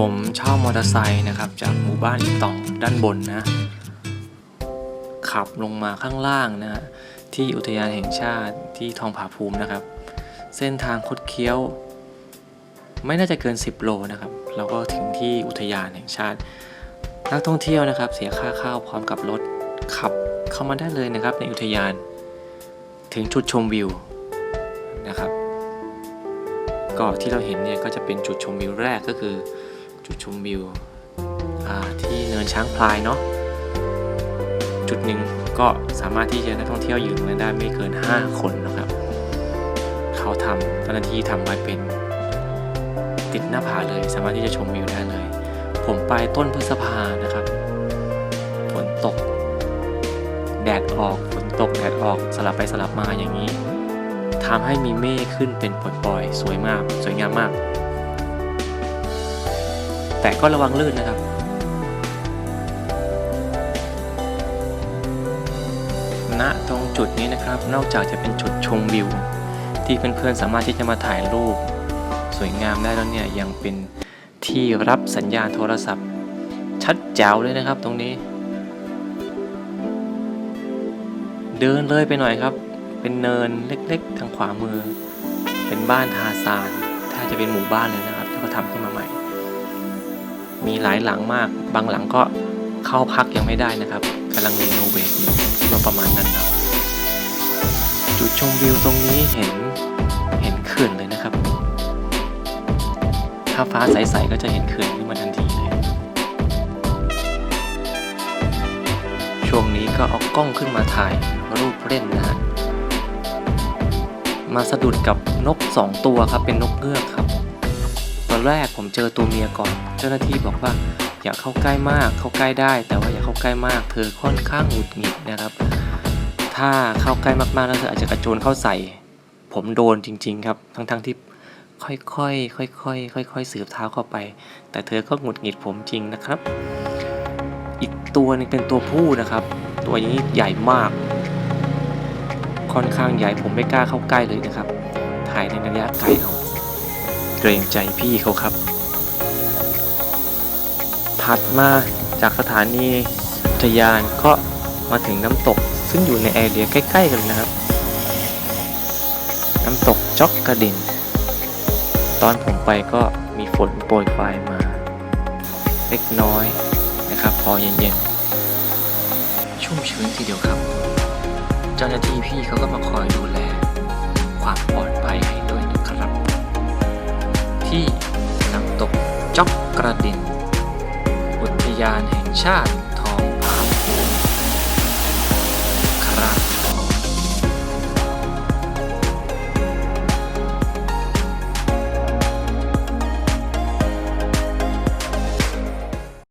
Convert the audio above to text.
ผมเช่ามอเตอร์ไซค์นะครับ จากหมู่บ้านอีตองด้านบนนะ ขับลงมาข้างล่างนะฮะที่อุทยานแห่งชาติที่ทองผาภูมินะครับ เส้นทางคดเคี้ยว ไม่น่าจะเกิน 10 โลนะครับเราก็ถึงที่อุทยานแห่งชาติ นักท่องเที่ยวนะครับ เสียค่าเข้าพร้อมกับรถขับเข้ามาได้เลยนะครับ ในอุทยาน ถึงจุดชมวิวนะครับก็ที่เราเห็นเนี่ยก็จะเป็นจุดชมวิวแรกก็คือ จุดชมวิวที่เนินช้างพลายเนาะจุดหนึ่งก็สามารถที่จะนักท่องเที่ยวยืนตรงนั้นได้ไม่เกิน 5 คนนะครับ เขาทำเจ้าหน้าที่ทำไว้เป็นติดหน้าผาเลย สามารถที่จะชมวิวได้เลย ผมไปต้นพฤษภานะครับฝนตก แดดออกฝนตกแดดออกสลับไปสลับมาอย่างนี้ทำให้มีเมฆขึ้นเป็นปล่อยๆสวยมาก สวยงามมาก แต่ก็ระวังลื่นนะครับ ณ ตรงจุดนี้นะครับ นอกจากจะเป็นจุดชมวิว ที่เพื่อนๆสามารถที่จะมาถ่ายรูป สวยงามได้แล้วเนี่ย ยังเป็นที่รับสัญญาณโทรศัพท์ ชัดแจ๋วเลยนะครับตรงนี้ เดินเลยไปหน่อยครับ เป็นเนินเล็กๆ ทางขวามือ เป็นบ้านทาซาน ถ้าจะเป็นหมู่บ้านเลยนะครับที่เขาทำขึ้นมาใหม่ มีหลายหลังมาก บางหลังก็เข้าพักยังไม่ได้นะครับกำลังรีโนเวทอยู่คิดว่าประมาณนั้นนะจุดชมวิวตรงนี้เห็นเห็นเขื่อนเลยนะครับ ถ้าฟ้าใสๆก็จะเห็นเขื่อนขึ้นมาทันทีเลย ช่วงนี้ก็เอากล้องขึ้นมาถ่ายรูปเล่นนะฮะมาสะดุดกับนกสองตัวครับเป็นนกเงือกครับ อนแรกผมเจอตัวเมียก่อน เจ้าหน้าที่บอกว่าอย่าเข้าใกล้มาก เข้าใกล้ได้ แต่ว่าอย่าเข้าใกล้มาก เธอค่อนข้างหงุดหงิดนะครับ ถ้าเข้าใกล้มากๆแล้วเธออาจจะกระโจนเข้าใส่ ผมโดนจริง ๆ ครับ ทั้งๆที่ค่อยๆ ค่อยๆ ค่อยๆ สืบเท้าเข้าไป แต่เธอก็หงุดหงิดผมจริงนะครับ อีกตัวหนึงเป็นตัวผู้นะครับ ตัวนี้ใหญ่มาก ค่อนข้างใหญ่ผมไม่กล้าเข้าใกล้เลยนะครับ ถ่ายในระยะไกลเอา เกรงใจพี่เขาครับ ถัดมาจากสถานีอุทยานก็มาถึงน้ำตกซึ่งอยู่ในแอเรียใกล้ ๆ กันนะครับ น้ำตกจ็อกกระดิน ตอนผมไปก็มีฝนโปรยปลายมา เล็กน้อยนะครับ พอเย็นๆ ชุ่มชื้นทีเดียวครับ เจ้าหน้าที่พี่เขาก็มาคอยดูแล ความปลอด ที่น้ำตกจ็อกกระดิน อุทยานแห่งชาติ